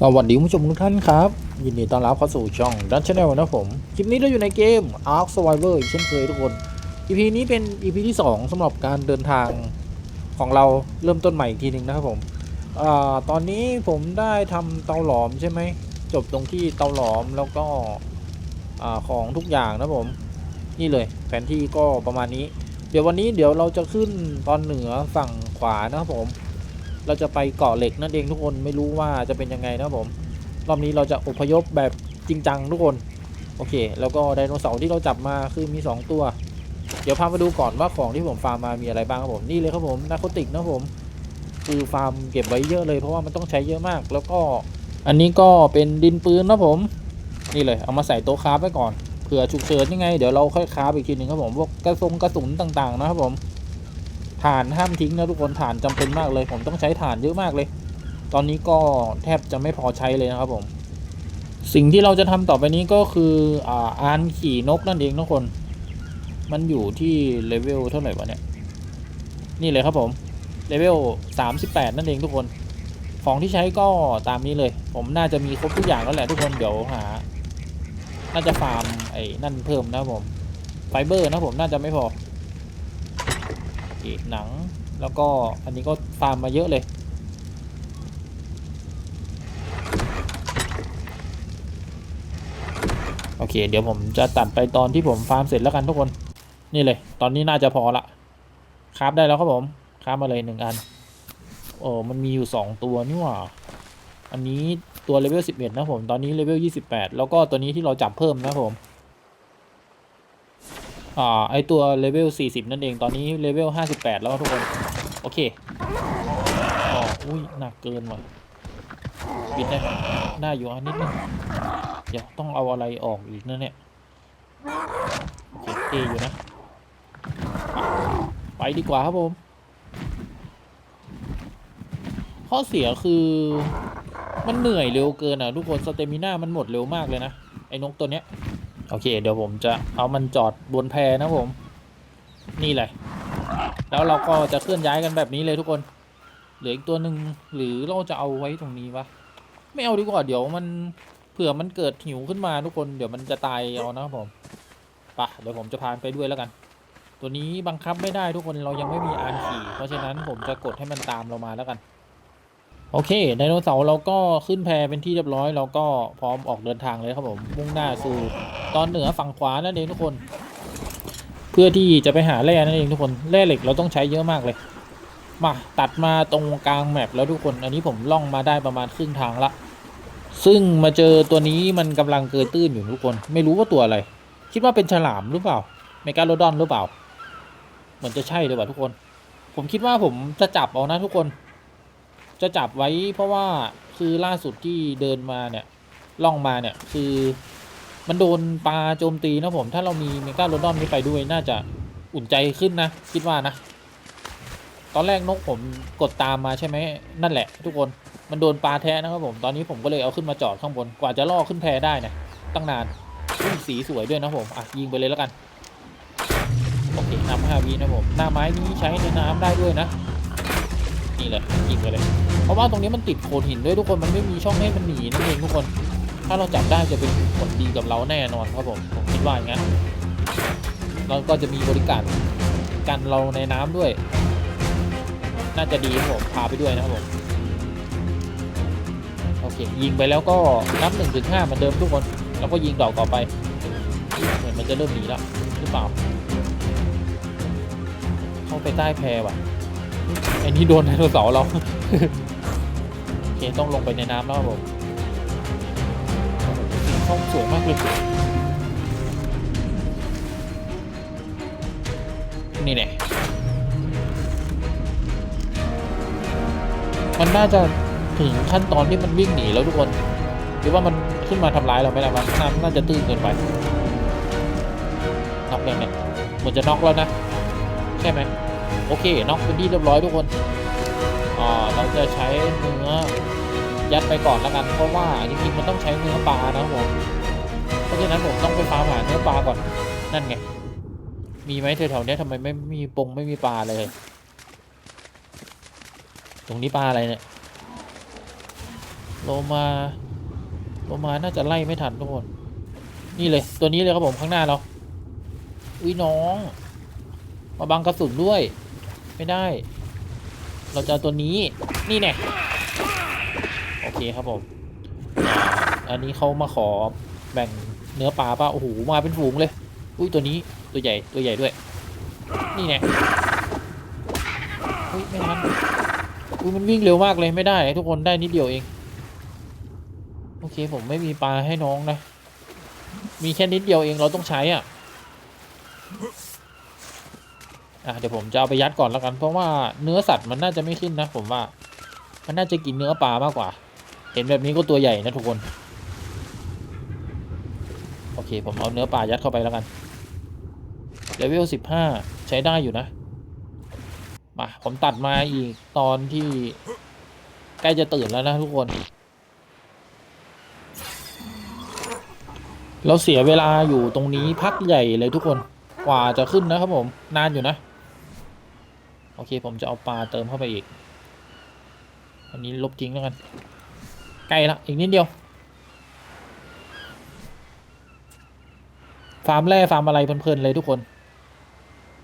สวัสดีผู้ชมทุกท่านครับ ยินดีต้อนรับเข้าสู่ช่องดันชแนลนะผม คลิปนี้เราอยู่ในเกม Ark Survivor อีกเช่นเคยทุกคน EP นี้เป็น EP ที่ 2สำหรับการเดินทางของเราเริ่มต้นใหม่อีกทีหนึ่งนะครับผมอตอนนี้ผมได้ทำเตาหลอมใช่ไหม จบตรงที่เตาหลอมแล้วก็อของทุกอย่างนะผม นี่เลยแผนที่ก็ประมาณนี้ เดี๋ยววันนี้เดี๋ยวเราจะขึ้นตอนเหนือฝั่งขวานะครับผม เราจะไปเกาะเหล็กนั่นเองทุกคนไม่รู้ว่าจะเป็นยังไงนะผมรอบนี้เราจะอพยพแบบจริงจังทุกคนโอเค แล้วก็ไดโนเสาร์ที่เราจับมาคือมี 2 ตัว เดี๋ยวพามาดูก่อนว่าของที่ผมฟาร์มมามีอะไรบ้างครับผมนี่เลยครับผมนาโคติกนะผมคือฟาร์มเก็บไว้เยอะเลยเพราะว่ามันต้องใช้เยอะมาก แล้วก็อันนี้ก็เป็นดินปืนนะผม นี่เลยเอามาใส่โต๊ะคราฟไว้ก่อนเผื่อฉุกเฉินยังไง เดี๋ยวเราค่อยคราฟอีกทีหนึ่งครับผมพวกกระสุนกระสุนต่างๆนะครับผม ถ่านห้ามทิ้งนะทุกคนถ่านจำเป็นมากเลย ผมต้องใช้ถ่านเยอะมากเลย ตอนนี้ก็แทบจะไม่พอใช้เลยนะครับผม สิ่งที่เราจะทำต่อไปนี้ก็คืออ่าอานขี่นกนั่นเองทุกคน มันอยู่ที่เลเวลเท่าไหร่วะเนี่ย นี่เลยครับผมเลเวล38นั่นเองทุกคน ของที่ใช้ก็ตามนี้เลย ผมน่าจะมีครบทุกอย่างแล้วแหละทุกคนเดี๋ยวหา น่าจะฟาร์มไอ้นั่นเพิ่มนะครับผม ไฟเบอร์นะผมน่าจะไม่พอ อีกหนัง แล้วก็อันนี้ก็ฟาร์มมาเยอะเลย โอเค เดี๋ยวผมจะตัดไปตอนที่ผมฟาร์มเสร็จแล้วกันทุกคน นี่เลย ตอนนี้น่าจะพอละคราฟได้แล้วครับผมคราฟมาเลยหนึ่งอันโอ้มันมีอยู่สองตัวนี่หว่า อันนี้ตัวเลเวล11นะผม ตอนนี้เลเวล28แล้วก็ตัวนี้ที่เราจับเพิ่มนะผม อ่าไอตัวเลเวล 40 นั่นเองตอนนี้เลเวล 58 แล้วทุกคน โอเคอ๋ออุ้ยหนักเกินว่ะบิดได้ไหมได้อยู่อันนิดนึงเดี๋ยวต้องเอาอะไรออกอีกนะเนี่ยโอเคเทอยู่นะะไปดีกว่าครับผม ข้อเสียคือมันเหนื่อยเร็วเกินอะทุกคนสเตมิน่ามันหมดเร็วมากเลยนะ ไอ้นกตัวเนี้ย โอเค เดี๋ยวผมจะเอามันจอดบนแพนะผม นี่แหละแล้วเราก็จะเคลื่อนย้ายกันแบบนี้เลยทุกคน เหลืออีกตัวหนึ่งหรือเราจะเอาไว้ตรงนี้วะ ไม่เอาดีกว่า เดี๋ยวมันเผื่อมันเกิดหิวขึ้นมาทุกคน เดี๋ยวมันจะตายเอานะครับผมไปะเดี๋ยวผมจะพานไปด้วยแล้วกัน ตัวนี้บังคับไม่ได้ทุกคนเรายังไม่มีอานขี่ เพราะฉะนั้นผมจะกดให้มันตามเรามาแล้วกัน โอเคไดโนเสาร์เราก็ขึ้นแพเป็นที่เรียบร้อยเราก็พร้อมออกเดินทางเลยครับผมมุ่งหน้าสู่ตอนเหนือฝั่งขวานั่นเองทุกคน เพื่อที่จะไปหาแร่นั่นเองทุกคนแร่เหล็กเราต้องใช้เยอะมากเลย มาตัดมาตรงกลางแมปแล้วทุกคน อันนี้ผมล่องมาได้ประมาณครึ่งทางละ ซึ่งมาเจอตัวนี้มันกำลังเกยตื้นอยู่ทุกคน ไม่รู้ว่าตัวอะไร คิดว่าเป็นฉลามหรือเปล่าเมกาโลดอนหรือเปล่าเหมือนจะใช่เลยว่ะทุกคน ผมคิดว่าผมจะจับเอานะทุกคน จะจับไว้เพราะว่าคือล่าสุดที่เดินมาเนี่ยล่องมาเนี่ยคือมันโดนปลาโจมตีนะผม ถ้าเรามีเมกาโลดอนนี้ไปด้วยน่าจะอุ่นใจขึ้นนะ คิดว่านะ ตอนแรกนกผมกดตามมาใช่ไหมนั่นแหละ ทุกคนมันโดนปลาแท้นะครับผมตอนนี้ผมก็เลยเอาขึ้นมาจอดข้างบนกว่าจะล่อขึ้นแพได้เนี่ยตั้งนานสีสวยด้วยนะผมอะยิงไปเลยแล้วกันโอเคน้ำห้าวินะผมหน้าไม้นี้ใช้ในน้ำได้ด้วยนะ นี่เลยยิงไปเลย เพราะว่าตรงนี้มันติดโขดหินด้วยทุกคนมันไม่มีช่องให้มันหนีนั่นเองทุกคน ถ้าเราจับได้จะเป็นผลดีกับเราแน่นอนครับผมผมคิดว่าอย่างนั้นเราก็จะมีบริการกันเราในน้ำด้วย น่าจะดีครับผมพาไปด้วยนะครับผมโอเคยิงไปแล้วก็นับหนึ่งถึงห้าเหมือนเดิมทุกคนแล้วก็ยิงดอกต่อไปเหมือนมันจะเริ่มหนีแล้วหรือเปล่าเข้าไปใต้แพว่ะ ไอ้นี่โดนไดโนเสาร์เรา โอเค ต้องลงไปในน้ำแล้วครับผมห้องสวยมากเลยนี่เนี่ยมันน่าจะถึงขั้นตอนที่มันวิ่งหนีแล้วทุกคน หรือว่ามันขึ้นมาทำร้ายเราไหมล่ะมันน้ำน่าจะตื้นเกินไปน็อกยังเนี่ยเหมือนจะน็อกแล้วนะ ใช่ไหม โอเคนอกเป็นที่เรียบร้อยทุกคนอ่าเราจะใช้เนื้อยัดไปก่อนแล้วกันเพราะว่าจริงๆมันต้องใช้เนื้อปลานะผมเพราะฉะนั้นผมต้องไปฟาร์มหาเนื้อปลาก่อนนั่นไงมีไหมแถวๆนี้ทำไมไม่มีปงไม่มีปลาเลย ตรงนี้ปลาอะไรเนี่ยโลมาโลมาน่าจะไล่ไม่ทันทุกคน นี่เลยตัวนี้เลยครับผมข้างหน้าเราอุ้ยน้อง มาบังกระสุนด้วย ไม่ได้ เราจะเอาตัวนี้นี่แน่โอเคครับผมอ่าอันนี้เขามาขอแบ่งเนื้อปลาป่ะโอ้โหมาเป็นฝูงเลย อุ้ยตัวนี้ตัวใหญ่ตัวใหญ่ด้วย นี่แน่อุ้ยไม่ทันอุ้ยมันวิ่งเร็วมากเลยไม่ได้ทุกคนได้นิดเดียวเองโอเคผมไม่มีปลาให้น้องนะ มีแค่นิดเดียวเองเราต้องใช้อะ อะเดี๋ยวผมจะเอาไปยัดก่อนแล้วกัน เพราะว่าเนื้อสัตว์มันน่าจะไม่ขึ้นนะ ผมว่า มันน่าจะกินเนื้อปลามากกว่า เห็นแบบนี้ก็ตัวใหญ่นะทุกคน โอเค ผมเอาเนื้อปลายัดเข้าไปแล้วกันเลเวลสิบห้าใช้ได้อยู่นะ มาผมตัดมาอีกตอนที่ใกล้จะตื่นแล้วนะทุกคน เราเสียเวลาอยู่ตรงนี้พักใหญ่เลยทุกคนกว่าจะขึ้นนะครับผม นานอยู่นะ โอเคผมจะเอาปลาเติมเข้าไปอีก อันนี้ลบทิ้งแล้วกัน ใกล้ละอีกนิดเดียว ฟาร์มแร่ฟาร์มอะไรเพลินๆเลยทุกคน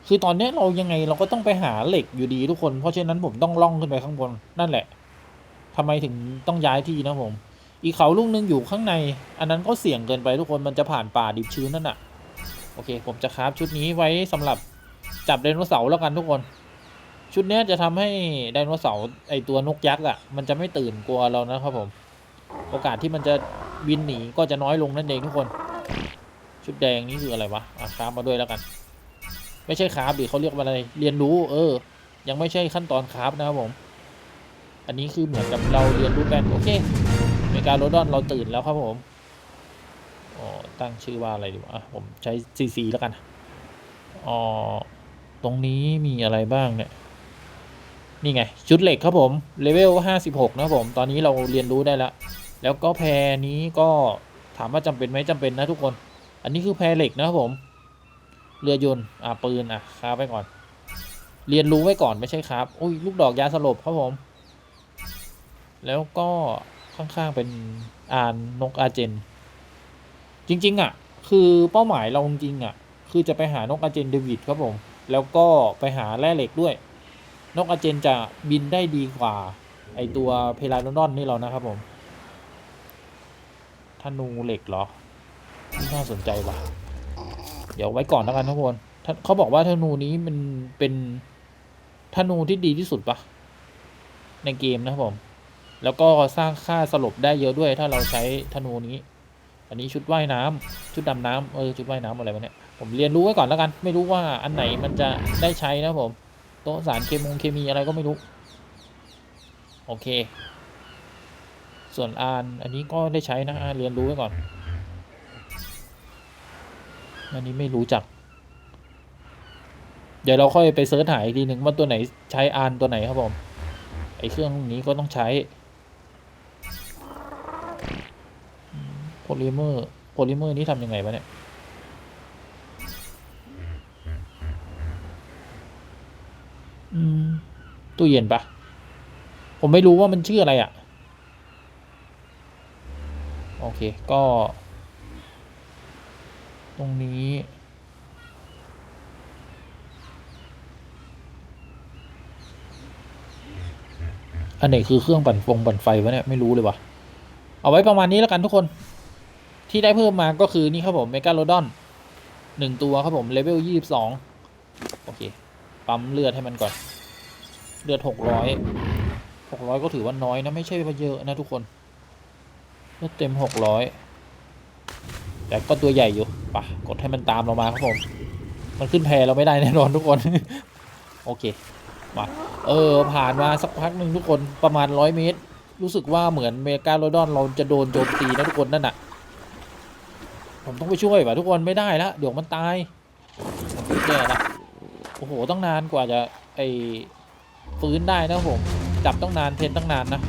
คือตอนนี้เรายังไงเราก็ต้องไปหาเหล็กอยู่ดีทุกคน เพราะฉะนั้นผมต้องล่องขึ้นไปข้างบนนั่นแหละทำไมถึงต้องย้ายที่นะผม อีกเขาลูกนึงอยู่ข้างใน อันนั้นก็เสี่ยงเกินไปทุกคนมันจะผ่านป่าดิบชื้นนั่นน่ะ โอเค ผมจะคราฟชุดนี้ไว้สำหรับจับไดโนเสาร์แล้วกันทุกคน ชุดนี้จะทำให้ไดโนเสาร์ไอตัวนกยักษ์อะ มันจะไม่ตื่นกลัวเรานะครับผม โอกาสที่มันจะบินหนีก็จะน้อยลงนั่นเองทุกคน ชุดแดงนี่คืออะไรวะอะคราฟมาด้วยแล้วกัน ไม่ใช่คราฟดิเขาเรียกว่าอะไร เรียนรู้ เออ ยังไม่ใช่ขั้นตอนคราฟนะครับผม อันนี้คือเหมือนกับเราเรียนรู้กันโอเคเมกาโรดอนเราตื่นแล้วครับผมอ๋อตั้งชื่อว่าอะไรดีวะอะผมใช้ซีซีแล้วกันอ๋อตรงนี้มีอะไรบ้างเนี่ย นี่ไง ชุดเหล็กครับผมเลเวลห้าสิบหกนะครับผมตอนนี้เราเรียนรู้ได้แล้ว แล้วก็แพรนี้ก็ถามว่าจำเป็นไหมจำเป็นนะทุกคน อันนี้คือแพรเหล็กนะครับผม เรือยนต์อะปืนอะคาบไว้ก่อน เรียนรู้ไว้ก่อนไม่ใช่ครับอุ้ยลูกดอกยาสลบครับผม แล้วก็ข้างๆเป็นอ่านนกอาเจน จริง ๆ อะ คือเป้าหมายเราจริงๆอะ คือจะไปหานกอาเจนเดวิดครับผม แล้วก็ไปหาแร่เหล็กด้วย นกอาเจนจะบินได้ดีกว่า ไอตัวเพลาโนดอนนี่เรานะครับผมธนูเหล็กเหรอนี่น่าสนใจว่ะ เดี๋ยวไว้ก่อนแล้วกันทุกคนเขาบอกว่าธนูนี้มันเป็นธนูที่ดีที่สุดปะในเกมนะครับผม แล้วก็สร้างค่าสลบได้เยอะด้วยถ้าเราใช้ธนูนี้ อันนี้ชุดว่ายน้ำชุดดำน้ำเออชุดว่ายน้ำอะไรวะเนี่ยผมเรียนรู้ไว้ก่อนแล้วกัน ไม่รู้ว่าอันไหนมันจะได้ใช้นะครับผม โต๊ะสารเคมงเคมีอะไรก็ไม่รู้ โอเค ส่วนอานอันนี้ก็ได้ใช้นะอ่าเรียนรู้ไว้ก่อน อันนี้ไม่รู้จัก เดี๋ยวเราค่อยไปเสิร์ชหาอีกทีหนึ่งว่าตัวไหนใช้อานตัวไหนครับผม ไอเครื่องนี้ก็ต้องใช้โพลิเมอร์โพลิเมอร์นี้ทำยังไงวะเนี่ย อืม ตู้เย็นปะผมไม่รู้ว่ามันชื่ออะไรอะ่ะ โอเค ก็ ตรงนี้ อันไหนคือเครื่องปั่นฟงปั่นไฟวะเนี่ย ไม่รู้เลยวะเอาไว้ประมาณนี้แล้วกันทุกคน ที่ได้เพิ่มมาก็คือนี่ครับผมเมกาโลดอนหนึ่งตัวครับผมเลเวลยี่สิบสองโอเค ปั๊มเลือดให้มันก่อน เลือดหกร้อยหกร้อยก็ถือว่าน้อยนะ ไม่ใช่ว่าเยอะนะทุกคน เลือดเต็มหกร้อยแต่ก็ตัวใหญ่อยู่ปะกดให้มันตามเรามาครับผม มันขึ้นแพเราไม่ได้แน่นอนทุกคน โอเค มา เออ ผ่านมาสักพักหนึ่งทุกคน ประมาณร้อยเมตร รู้สึกว่าเหมือนเมกาโลดอนเราจะโดนโจมตีนะทุกคนนั่นน่ะ ผมต้องไปช่วยว่ะทุกคนไม่ได้แล้วเดี๋ยวมันตายแย่ละ โอ้โหต้องนานกว่าจะไอฟื้นได้นะผม จับต้องนานเทนต้องนานนะ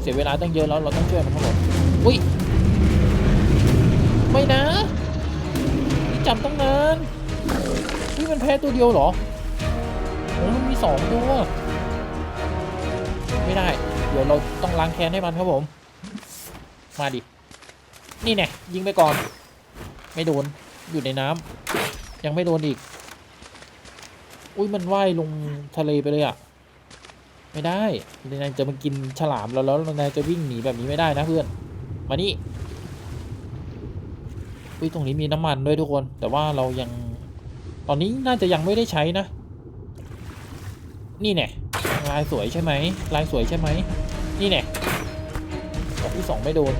เสียเวลาตั้งเยอะแล้วเราต้องช่วยมันทั้งหมดอุ้ยไม่นะนี่จับต้องนานนี่มันแพ้ตัวเดียวเหรอโอ้มันมีสองตัวไม่ได้ เดี๋ยวเราต้องล้างแค้นให้มันครับผม มาดิ นี่แน่ยิงไปก่อน ไม่โดน อยู่ในน้ำยังไม่โดนอีก อุ้ยมันว่ายลงทะเลไปเลยอะ่ะ ไม่ได้นายจะมากินฉลามแล้วแล้วนายจะวิ่งหนีแบบนี้ไม่ได้นะเพื่อน มานี่อุ้ยตรงนี้มีน้ำมันด้วยทุกคน แต่ว่าเรายังตอนนี้น่าจะยังไม่ได้ใช้นะ นี่แน่ลายสวยใช่ไหมลายสวยใช่ไหมนี่แน่ดอกที่สองไม่โดน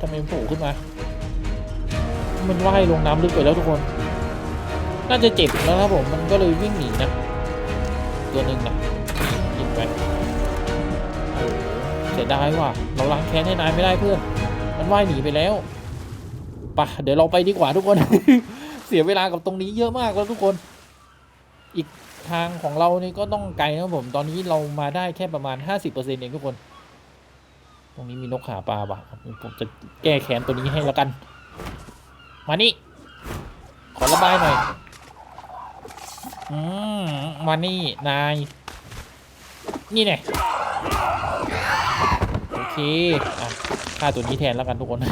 ทำไมมันโผล่ขึ้นมา มันว่ายลงน้ำลึกไปแล้วทุกคน น่าจะเจ็บแล้วครับผมมันก็เลยวิ่งหนีนะ ตัวหนึ่งนะยิงไปโอ้โหเสียดายว่ะเราล้างแค้นให้นายไม่ได้เพื่อนมันว่ายหนีไปแล้วปะเดี๋ยวเราไปดีกว่าทุกคน เสียเวลากับตรงนี้เยอะมากแล้วทุกคน อีกทางของเรานี่ก็ต้องไกลนะครับผม ตอนนี้เรามาได้แค่ประมาณ 50%เองทุกคน ตรงนี้มีนกหาปลาปะผมจะแก้แค้นตัวนี้ให้แล้วกัน มานี่ ขอระบายหน่อย อืมมานี่ นาย นี่แน่โอเค อะฆ่าตัวนี้แทนแล้วกันทุกคน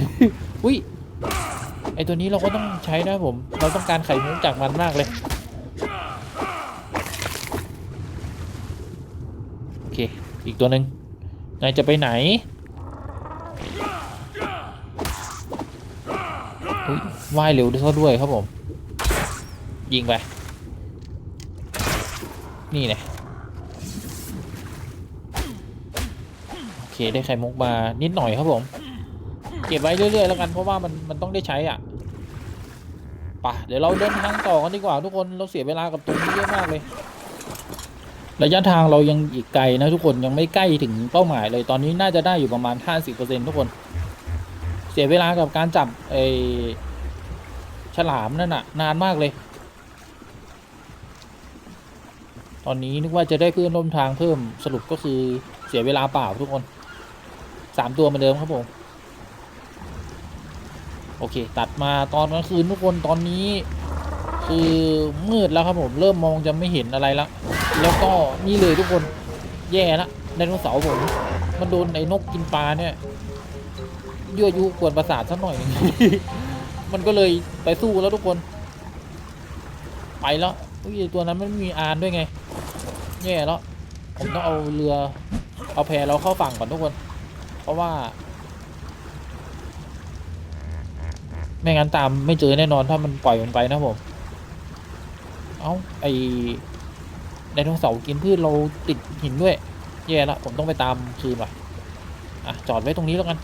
อุ้ย ไอตัวนี้เราก็ต้องใช้นะผม เราต้องการไข่มุกจากมันมากเลย โอเค อีกตัวหนึ่งนายจะไปไหนว่ายเร็วด้วยซะด้วยครับผม ยิงไป นี่เนี่ยโอเคได้ไข่มุกมานิดหน่อยครับผม เก็บไว้เรื่อยๆแล้วกันเพราะว่ามันมันต้องได้ใช้อะป่ะเดี๋ยวเราเดินทางต่อกันดีกว่าทุกคนเราเสียเวลากับตรงนี้เยอะมากเลย ระยะทางเรายังอีกไกลนะทุกคนยังไม่ใกล้ถึงเป้าหมายเลยตอนนี้น่าจะได้อยู่ประมาณ 50%ทุกคน เสียเวลากับการจับไอฉลามนั่นน่ะ นานมากเลย ตอนนี้นึกว่าจะได้เพื่อนร่วมทางเพิ่มสรุปก็คือเสียเวลาเปล่าทุกคนสามตัวเหมือนเดิมครับผมโอเค ตัดมาตอนกลางคืนทุกคนตอนนี้คือมืดแล้วครับผมเริ่มมองจะไม่เห็นอะไรแล้วแล้วก็นี่เลยทุกคนแย่ละไดโนเสาร์ผมมันโดนไอ้นกกินปลาเนี่ยยั่วยุกวนประสาทสักหน่อยหนึงมันก็เลยไปสู้แล้วทุกคน ไปแล้ว อุ้ยตัวนั้นมันมีอานด้วยไงแย่แล้วผมต้องเอาเรือเอาแพเราเข้าฝั่งก่อนทุกคน เพราะว่า ไม่งั้นตามไม่เจอแน่นอนถ้ามันปล่อยมันไปนะผม เอาไอไดโนเสาร์กินพืชเราติดหินด้วย แย่ละผมต้องไปตามคืนว่ะอะจอดไว้ตรงนี้แล้วกัน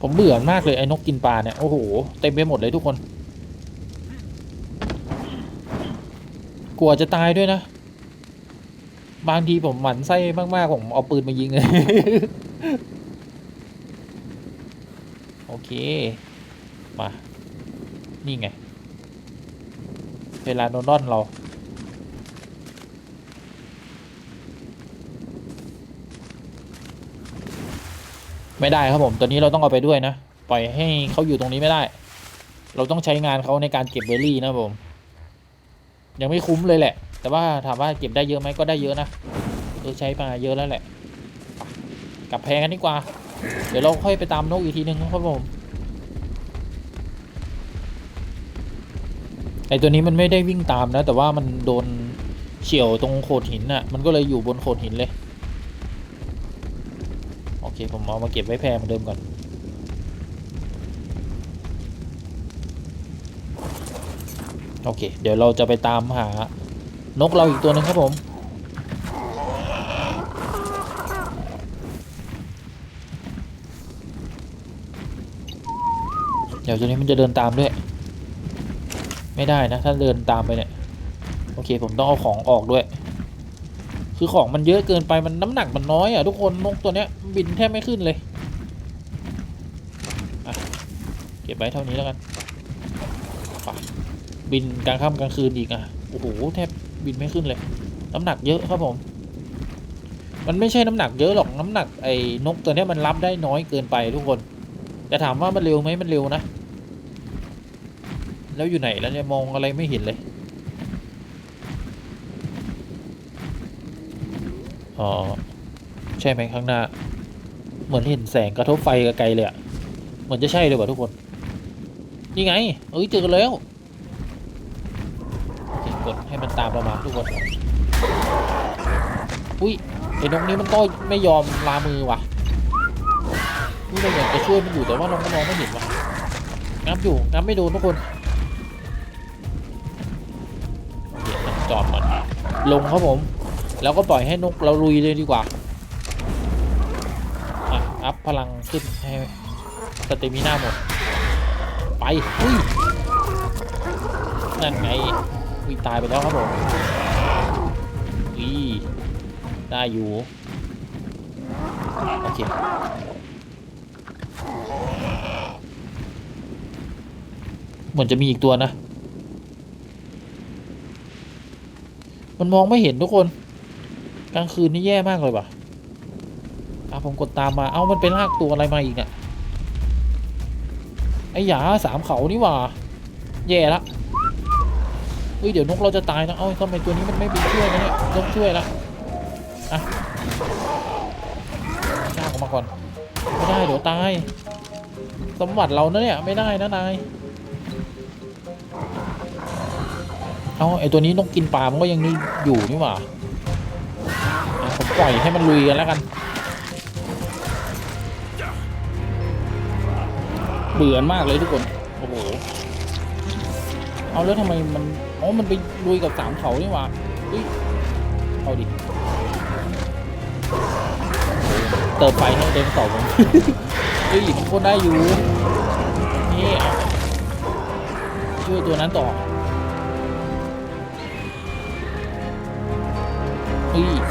ผมเบื่อมากเลยไอ้นกกินปลาเนี่ย โอ้โห เต็มไปหมดเลยทุกคน กลัวจะตายด้วยนะ บางทีผมหมั่นไส้มากๆ ผมเอาปืนมายิงเลย โอเค มา นี่ไง เวลาโดนดอนเรา ไม่ได้ครับผมตัวนี้เราต้องเอาไปด้วยนะ ปล่อยให้เขาอยู่ตรงนี้ไม่ได้ เราต้องใช้งานเขาในการเก็บเบอร์รี่นะครับผม ยังไม่คุ้มเลยแหละ แต่ว่าถามว่าเก็บได้เยอะไหมก็ได้เยอะนะเออใช้มาเยอะแล้วแหละ กลับแพงกันดีกว่า เดี๋ยวเราค่อยไปตามนกอีกทีนึงนะครับผมไอตัวนี้มันไม่ได้วิ่งตามนะ แต่ว่ามันโดนเฉี่ยวตรงโขดหินน่ะ มันก็เลยอยู่บนโขดหินเลย เคผมเอามาเก็บไว้แพรเหมือนเดิมก่อน โอเค เดี๋ยวเราจะไปตามหานกเราอีกตัวหนึ่งครับผม เดี๋ยวตัวนี้มันจะเดินตามด้วย ไม่ได้นะ ถ้าเดินตามไปเนี่ย โอเค ผมต้องเอาของออกด้วย คือของมันเยอะเกินไปมันน้ำหนักมันน้อยอะทุกคนนกตัวเนี้ยบินแทบไม่ขึ้นเลยเก็บไว้เท่านี้แล้วกันบินกลางค่ำกลางคืนอีกอะโอ้โหแทบบินไม่ขึ้นเลย น้ำหนักเยอะครับผม มันไม่ใช่น้ำหนักเยอะหรอกน้ำหนักไอ้นกตัวเนี้ยมันรับได้น้อยเกินไปทุกคน แต่ถามว่ามันเร็วไหมมันเร็วนะ แล้วอยู่ไหนแล้วเนี่ยมองอะไรไม่เห็นเลย อ๋อ ใช่ไหมข้างหน้า เหมือนเห็นแสงกระทบไฟไกลๆเลยอะเหมือนจะใช่เลยว่ะทุกคน นี่ไง เอ้ยเจอกันแล้วกดให้มันตามเรามาทุกคน อุ้ยไอ้นกนี้มันก็ไม่ยอมลามือว่ะนี่เราอยากจะช่วยมันอยู่แต่ว่าเราก็มองไม่เห็นว่ะงับอยู่งับไม่โดนทุกคนโอเคมันจอดก่อนลงครับผม แล้วก็ปล่อยให้นกเราลุยเลยดีกว่าอะอัพพลังขึ้นให้สเตมิน่าหมด ไปอุ้ยนั่นไงอุ้ยตายไปแล้วครับผมอุ้ยได้อยู่โอเคเหมือนจะมีอีกตัวนะ มันมองไม่เห็นทุกคน ลางคืนนี่แย่มากเลยว่ะอะผมกดตามมา เอ้ามันเป็นลากตัวอะไรมาอีกเนี่ย ไอ้หยาสามเขานี่ว่า แย่ละเฮ้ยเดี๋ยวนกเราจะตายนะ เอ้าทำไมตัวนี้มันไม่ไปช่วยนะเนี่ยต้องช่วยละ อะลากออกมาก่อน ไม่ได้เดี๋ยวตาย สมบัติเรานะเนี่ยไม่ได้นะนาย เอาไอตัวนี้นกกินปลา มันก็ยังอยู่นี่หว่าอะ ปล่อยให้มันลุยกันแล้วกัน เบื่อมากเลยทุกคน โอ้โห เอาแล้วทำไมมัน อ๋อ มันไปลุยกับสามเขานี่หว่าเฮ้ย เอาดิ เติมไฟให้เดนต่อผมเฮ้ยมันคนได้อยู่ นี่ช่วยตัวนั้นต่อ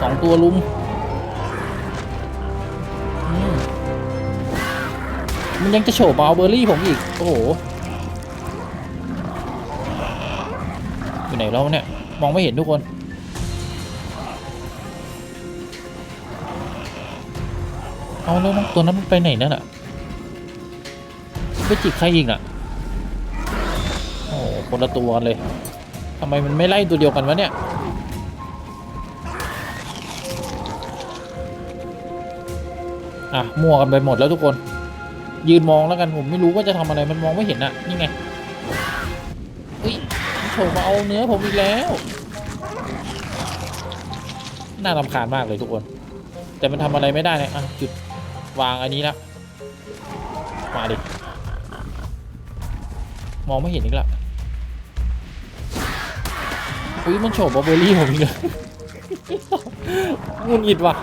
สองตัวลุม มันยังจะโฉบมาเอาเบอร์รี่ผมอีก โอ้โห อยู่ไหนแล้วเนี่ย มองไม่เห็นทุกคน เอาแล้วน้องตัวนั้นมันไปไหนนั่นอะไปจิกใครอีกอะ โอ้โหคนละตัวกันเลยทำไมมันไม่ไล่ตัวเดียวกันวะเนี่ยอะมั่วกันไปหมดแล้วทุกคน ยืนมองแล้วกันผมไม่รู้ว่าจะทำอะไรมันมองไม่เห็นอะนี่ไงอุ้ยมันโผล่มาเอาเนื้อผมอีกแล้ว น่ารำคาญมากเลยทุกคน แต่มันทำอะไรไม่ได้เลยอะจุดวางอันนี้ละมาดิมองไม่เห็นอีกละอุ้ยมันโฉบเบอร์รี่ผมอีกเลยงุนงิดว่ะ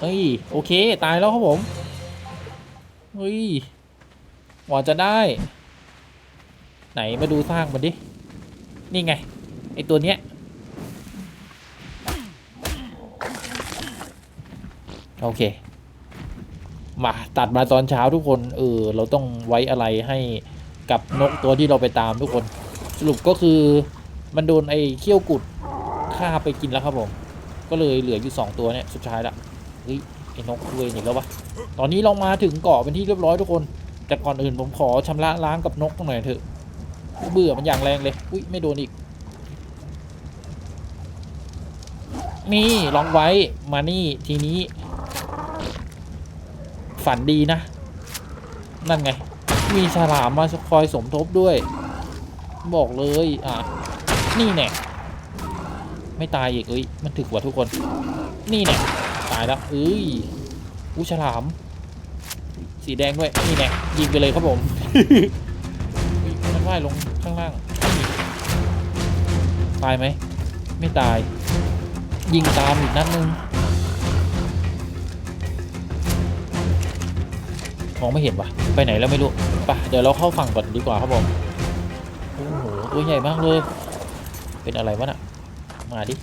เฮ้ย โอเค ตายแล้วครับผม เฮ้ยหว่าจะได้ ไหนมาดูสร้างมันดิ นี่ไง ไอตัวเนี้ยโอเค มาตัดมาตอนเช้าทุกคน เออ เราต้องไว้อะไรให้กับนกตัวที่เราไปตามทุกคน สรุปก็คือมันโดนไอ้เขี้ยวกุดฆ่าไปกินแล้วครับผม ก็เลยเหลืออยู่สองตัวเนี่ย สุดท้ายละเฮ้ยไอ้นกเวยอีกแล้ววะ ตอนนี้เรามาถึงเกาะเป็นที่เรียบร้อยทุกคน แต่ก่อนอื่นผมขอชำระล้างกับนกหน่อยเถอะ เบื่อมันอย่างแรงเลย อุ้ยไม่โดนอีก นี่ลองไว้มานี่ทีนี้ ฝันดีนะ นั่นไง มีฉลามมาคอยสมทบด้วย บอกเลยอะนี่แน่ไม่ตายอีกเอ้ยมันถึกกว่าทุกคน นี่แน่ตายแล้วเอ้ยอู้ฉลาม สีแดงด้วยนี่แน่ยิงไปเลยครับผมมันว่ายลงข้างล่าง ตายไหม ไม่ตาย ยิงตามอีกนัดนึงมองไม่เห็นว่ะ ไปไหนแล้วไม่รู้ไปะเดี๋ยวเราเข้าฝั่งก่อนดีกว่าครับผมโอ้โหตัวใหญ่มากเลย เป็นอะไรวะน่ะ มาดิ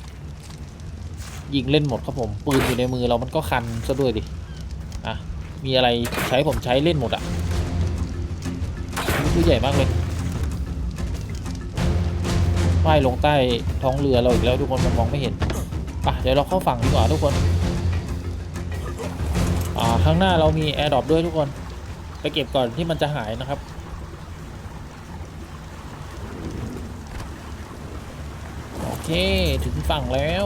ยิงเล่นหมดครับผม ปืนอยู่ในมือเรามันก็คันซะด้วยดิ มีอะไรใช้ผมใช้เล่นหมดอะตัวใหญ่มากเลยว่ายลงใต้ท้องเรือเราอีกแล้วทุกคนมันมองไม่เห็นไปะเดี๋ยวเราเข้าฝั่งดีกว่าทุกคน อ่าข้างหน้าเรามีแอร์ดรอปด้วยทุกคน ไปเก็บก่อนที่มันจะหายนะครับโอเคถึงฝั่งแล้ว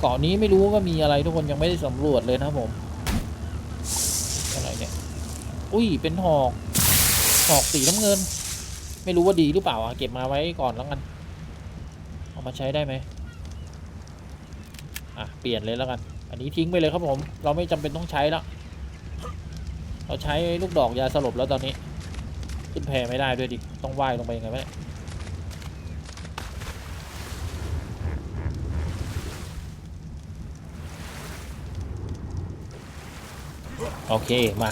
เกาะนี้ไม่รู้ว่ามีอะไรทุกคนยังไม่ได้สำรวจเลยนะผม อุ้ย เป็นหอก หอกสีน้ำเงิน ไม่รู้ว่าดีหรือเปล่าอะเก็บมาไว้ก่อนแล้วกัน เอามาใช้ได้ไหมอะ เปลี่ยนเลยแล้วกัน อันนี้ทิ้งไปเลยครับผม เราไม่จำเป็นต้องใช้แล้ว เราใช้ลูกดอกยาสลบแล้วตอนนี้ ขึ้นแพไม่ได้ด้วยดิ ต้องว่ายลงไปยังไงวะเนี่ยโอเค มา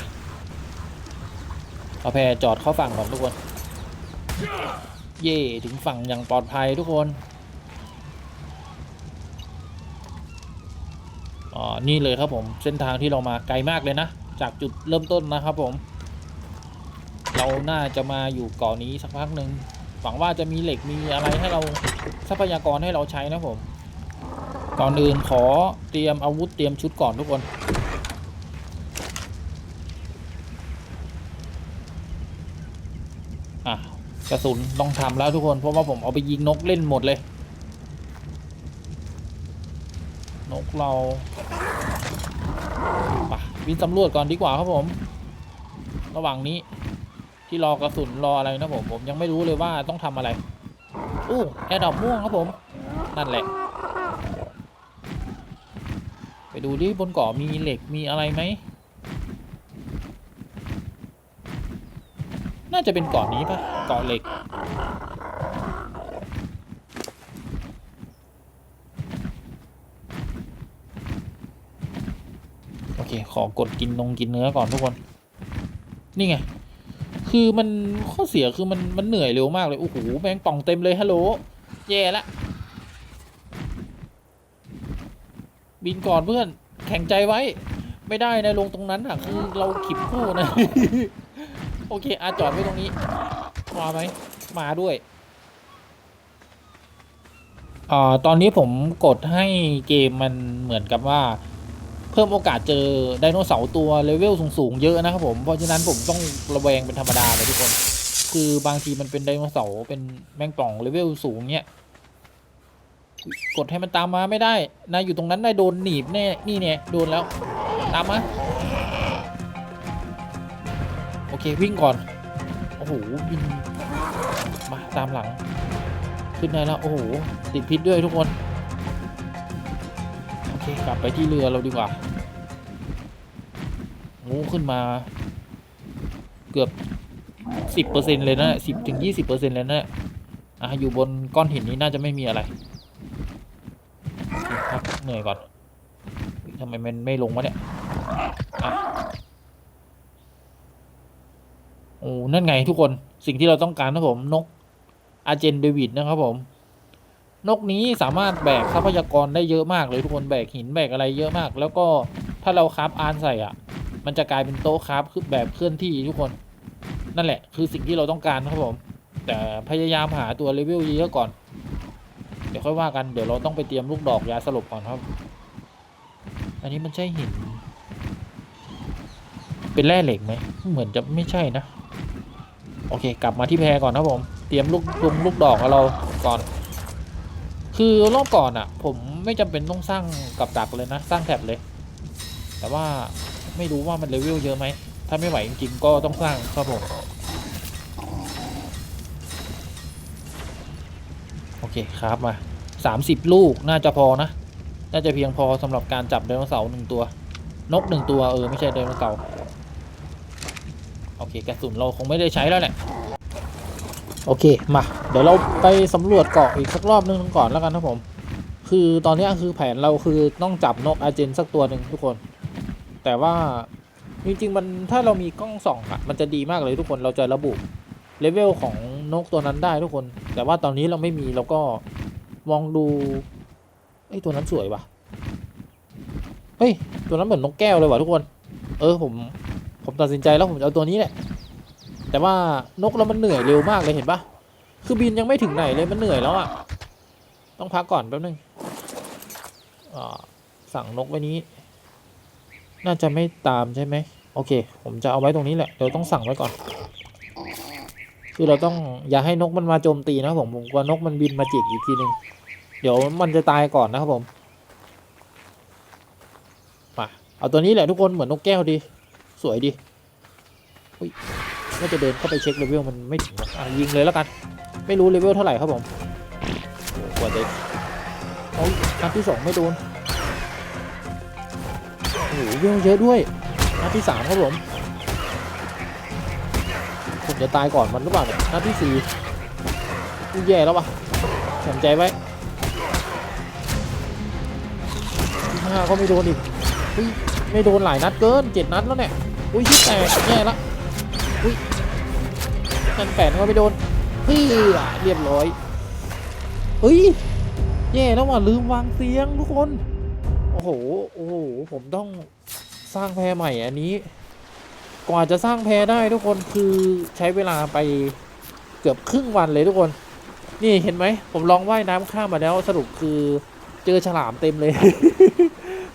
เอาแพจอดเข้าฝั่งก่อนทุกคน เย่ถึงฝั่งอย่างปลอดภัยทุกคนอ๋อนี่เลยครับผมเส้นทางที่เรามาไกลมากเลยนะ จากจุดเริ่มต้นนะครับผม เราน่าจะมาอยู่เกาะนี้สักพักหนึ่งหวังว่าจะมีเหล็กมีอะไรให้เราทรัพยากรให้เราใช้นะผมก่อนอื่นขอเตรียมอาวุธเตรียมชุดก่อนทุกคน อะ กระสุนต้องทำแล้วทุกคนเพราะว่าผมเอาไปยิงนกเล่นหมดเลย นกเราไปบินสำรวจก่อนดีกว่าครับผม ระหว่างนี้ ที่รอกระสุนรออะไรนะผมผมยังไม่รู้เลยว่าต้องทำอะไรอู้แอร์ดอกม่วงครับผม นั่นแหละ ไปดูดิบนเกาะมีเหล็กมีอะไรไหม น่าจะเป็นเกาะนี้ปะเกาะเหล็ก โอเค ขอกดกินนงกินเนื้อก่อนทุกคน นี่ไง คือมันข้อเสียคือมันมันเหนื่อยเร็วมากเลย โอ้โหแมงป่องเต็มเลยฮัลโหลแย่ละ บินก่อนเพื่อน แข็งใจไว้ ไม่ได้นะลงตรงนั้นอะ คือเราขิบคู่นะ โอเคอาจอดไว้ตรงนี้มาไหมมาด้วยอ่าตอนนี้ผมกดให้เกมมันเหมือนกับว่า เพิ่มโอกาสเจอไดโนเสาร์ตัวเลเวลสูงๆเยอะนะครับผมเพราะฉะนั้นผมต้องระแวงเป็นธรรมดาเลยทุกคน คือบางทีมันเป็นไดโนเสาร์เป็นแมงป่องเลเวลสูงเนี้ยกดให้มันตามมาไม่ได้นายอยู่ตรงนั้นนายโดนหนีบแน่นี่เนี่ยโดนแล้วตามมา วิ่งก่อน โอ้โหบินมาตามหลัง ขึ้นได้แล้วโอ้โหติดพิษด้วยทุกคน โอเคกลับไปที่เรือเราดีกว่างูขึ้นมา เกือบสิบเปอร์เซ็นเลยนะสิบถึงยี่สิบเปอร์เซ็นเลยนะอะอยู่บนก้อนหินนี้น่าจะไม่มีอะไรเคพักเหนื่อยก่อนทำไมมันไม่ลงวะเนี่ยอะโอ้นั่นไงทุกคนสิ่งที่เราต้องการนะผมนกอาเจนเดวิดนะครับผม นกนี้สามารถแบกทรัพยากรได้เยอะมากเลยทุกคนแบกหินแบกอะไรเยอะมาก แล้วก็ถ้าเราคราฟอานใส่อะ มันจะกลายเป็นโต๊ะคราฟคือแบบเคลื่อนที่ทุกคน นั่นแหละ คือสิ่งที่เราต้องการครับผม แต่พยายามหาตัวเลเวลเยอะก่อน เดี๋ยวค่อยว่ากันเดี๋ยวเราต้องไปเตรียมลูกดอกยาสลบก่อนครับ อันนี้มันใช่หิน เป็นแร่เหล็กไหมเหมือนจะไม่ใช่นะ โอเค กลับมาที่แพรก่อนนะครับผม เตรียมลูกลุงลูกดอกของเราก่อน คือรอบก่อนอะ่ะ ผมไม่จำเป็นต้องสร้างกับดักเลยนะ สร้างแท็บเลย แต่ว่าไม่รู้ว่ามันเลเวลเยอะไหม ถ้าไม่ไหวจริงๆก็ต้องสร้างครับผมโอเคครับมาสามสิบลูกน่าจะพอนะ น่าจะเพียงพอสำหรับการจับไดโนเสาร์หนึ่งตัว นกหนึ่งตัวเออไม่ใช่ไดโนเสาร์ โอเคกระสุนเราคงไม่ได้ใช้แล้วแหละโอเคมาเดี๋ยวเราไปสำรวจเกาะอีกสักรอบนึงก่อนแล้วกันนะผม คือตอนนี้คือแผนเราคือต้องจับนกอาเจนสักตัวหนึ่งทุกคน แต่ว่าจริงๆมันถ้าเรามีกล้องส่องอะมันจะดีมากเลยทุกคนเราจะระบุเลเวลของนกตัวนั้นได้ทุกคน แต่ว่าตอนนี้เราไม่มีเราก็มองดูไอ้ตัวนั้นสวยว่ะเฮ้ยตัวนั้นเหมือนนกแก้วเลยว่ะทุกคน เออผม ผมตัดสินใจแล้วผมจะเอาตัวนี้แหละ แต่ว่านกแล้วมันเหนื่อยเร็วมากเลยเห็นปะคือบินยังไม่ถึงไหนเลยมันเหนื่อยแล้วอะต้องพักก่อนแป๊บนึงอ่าสั่งนกไว้นี้ น่าจะไม่ตามใช่ไหมโอเค ผมจะเอาไว้ตรงนี้แหละเดี๋ยวต้องสั่งไว้ก่อน คือเราต้องอย่าให้นกมันมาโจมตีนะผมผมกลัวนกมันบินมาจิกอีกทีหนึ่งเดี๋ยวมันจะตายก่อนนะครับผมมาเอาตัวนี้แหละทุกคนเหมือนนกแก้วดี สวยดีอุ้ยน่าจะเดินเข้าไปเช็คเลเวลมันไม่ถึงหรอกอะยิงเลยแล้วกัน ไม่รู้เลเวลเท่าไหร่ครับผมกว่าจะเอานัดที่สองไม่โดนโอ้โหเวลเยอะด้วยนัดที่สามครับผมผมจะตายก่อนมันหรือเปล่าเนี่ยนัดที่สี่แย่แล้ววะสนใจไว้ที่ห้าก็ไม่โดนอีกไม่โดนหลายนัดเกินเจ็ดนัดแล้วเนี่ย อุ้ยชิดแตกแย่ละอุ้ยนันแปดก็ไม่โดนเฮ้ยเรียบร้อยเฮ้ยแย่แล้วว่ะลืมวางเตียงทุกคน โอ้โหโอ้โหผมต้องสร้างแพรใหม่อันนี้ กว่าจะสร้างแพรได้ทุกคนคือใช้เวลาไปเกือบครึ่งวันเลยทุกคน นี่เห็นไหมผมลองว่ายน้ำข้ามมาแล้วสรุปคือเจอฉลามเต็มเลย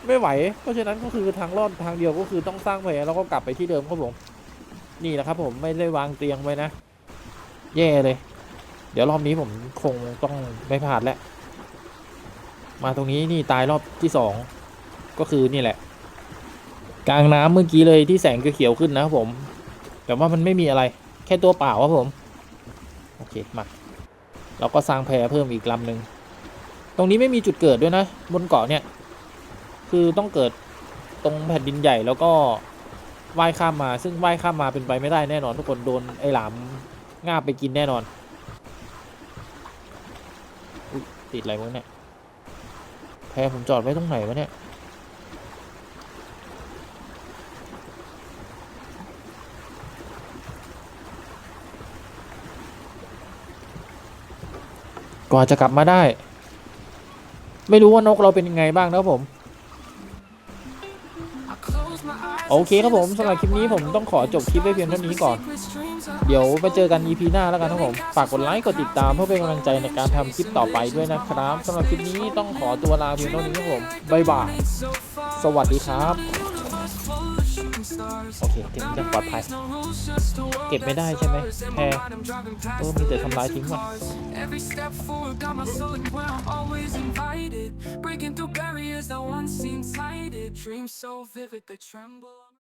ไม่ไหว เพราะฉะนั้นก็คือทางรอดทางเดียวก็คือต้องสร้างแพรแล้วก็กลับไปที่เดิมครับผม นี่นะครับผมไม่ได้วางเตียงไว้นะ แย่เลย เดี๋ยวรอบนี้ผมคงต้องไม่พลาดแล้ว มาตรงนี้นี่ตายรอบที่สองก็คือนี่แหละ กลางน้ำเมื่อกี้เลยที่แสงเขียวขึ้นนะครับผม แต่ว่ามันไม่มีอะไรแค่ตัวเปล่าครับผม โอเคมาเราก็สร้างแพเพิ่มอีกลำหนึ่งตรงนี้ไม่มีจุดเกิดด้วยนะ บนเกาะเนี่ย คือต้องเกิดตรงแผ่นดินใหญ่แล้วก็ว่ายข้ามมา ซึ่งว่ายข้ามมาเป็นไปไม่ได้แน่นอน ทุกคนโดนไอ้หลามง่าไปกินแน่นอนอติดอะไรวะเนี่ยแพผมจอดไว้ตรงไหนวะเนี่ยกว่าจะกลับมาได้ ไม่รู้ว่านกเราเป็นยังไงบ้างนะครับผม โอเคครับผมสำหรับคลิปนี้ผมต้องขอจบคลิปไว้เพียงเท่านี้ก่อน เดี๋ยวไปเจอกัน EP หน้าแล้วกันครับผมฝากกดไลค์กดติดตามเพื่อเป็นกำลังใจในการทำคลิปต่อไปด้วยนะครับสำหรับคลิปนี้ต้องขอตัวลาเพียงเท่านี้ครับผมบ๊ายบายสวัสดีครับโอเคถึงจะปลอดภัยเก็บไม่ได้ใช่ไหมแพรเออมีแต่ทำลายทิ้งว่ะ Every step forward got my soul in where I'm always invited. Breaking through barriers that once seemed sighted. Dreams so vivid they tremble.